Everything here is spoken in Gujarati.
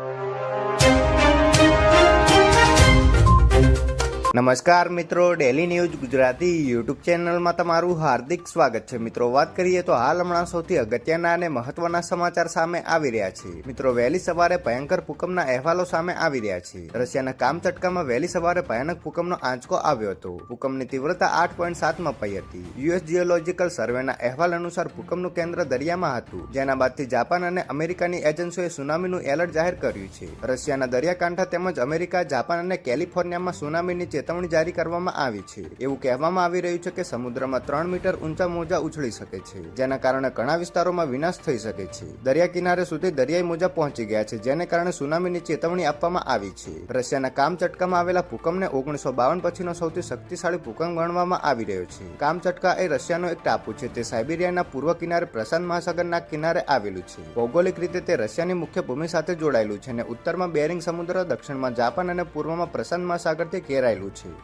you. નમસ્કાર મિત્રો ડેલી ન્યૂઝ ગુજરાતી યુટ્યુબ ચેનલમાં તમારું હાર્દિક સ્વાગત છે. મિત્રો, વાત કરીએ તો હાલ હમણાં સૌથી અગત્યના અને મહત્વના સમાચાર સામે આવી રહ્યા છે. મિત્રો, વહેલી સવારે ભયંકર ભૂકંપના અહેવાલો સામે આવી રહ્યા છે. રશિયાના કામચટકામાં વહેલી સવારે ભયાનક ભૂકંપનો આંચકો આવ્યો હતો. ભૂકંપની તીવ્રતા આઠ પોઈન્ટ સાત મપાઈ હતી. યુએસ જીઓલોજીકલ સર્વેના અહેવાલ અનુસાર ભૂકંપનું કેન્દ્ર દરિયામાં હતું. જેના બાદથી જાપાન અને અમેરિકાની એજન્સીઓએ સુનામીનું એલર્ટ જાહેર કર્યું છે. રશિયાના દરિયાકાંઠા તેમજ અમેરિકા, જાપાન અને કેલિફોર્નિયામાં સુનામીની ચેતવણી જારી કરવામાં આવી છે. એવું કહેવામાં આવી રહ્યું છે કે સમુદ્રમાં ત્રણ મીટર ઊંચા મોજા ઉછળી શકે છે, જેના કારણે ઘણા વિસ્તારોમાં વિનાશ થઈ શકે છે. દરિયા કિનારે સુધી દરિયાઈ મોજા પહોંચી ગયા છે, જેને કારણે સુનામીની ચેતવણી આપવામાં આવી છે. રશિયાના કામચટકામાં આવેલા ભૂકંપને ઓગણીસો બાવન પછીનો સૌથી શક્તિશાળી ભૂકંપ ગણવામાં આવી રહ્યો છે. કામચટકા એ રશિયાનો એક ટાપુ છે, તે સાયબેરિયાના પૂર્વ કિનારે પ્રશાંત મહાસાગરના કિનારે આવેલું છે. ભૌગોલિક રીતે તે રશિયાની મુખ્ય ભૂમિ સાથે જોડાયેલું છે અને ઉત્તરમાં બેરિંગ સમુદ્ર, દક્ષિણમાં જાપાન અને પૂર્વમાં પ્રશાંત મહાસાગરથી ઘેરાયેલું છે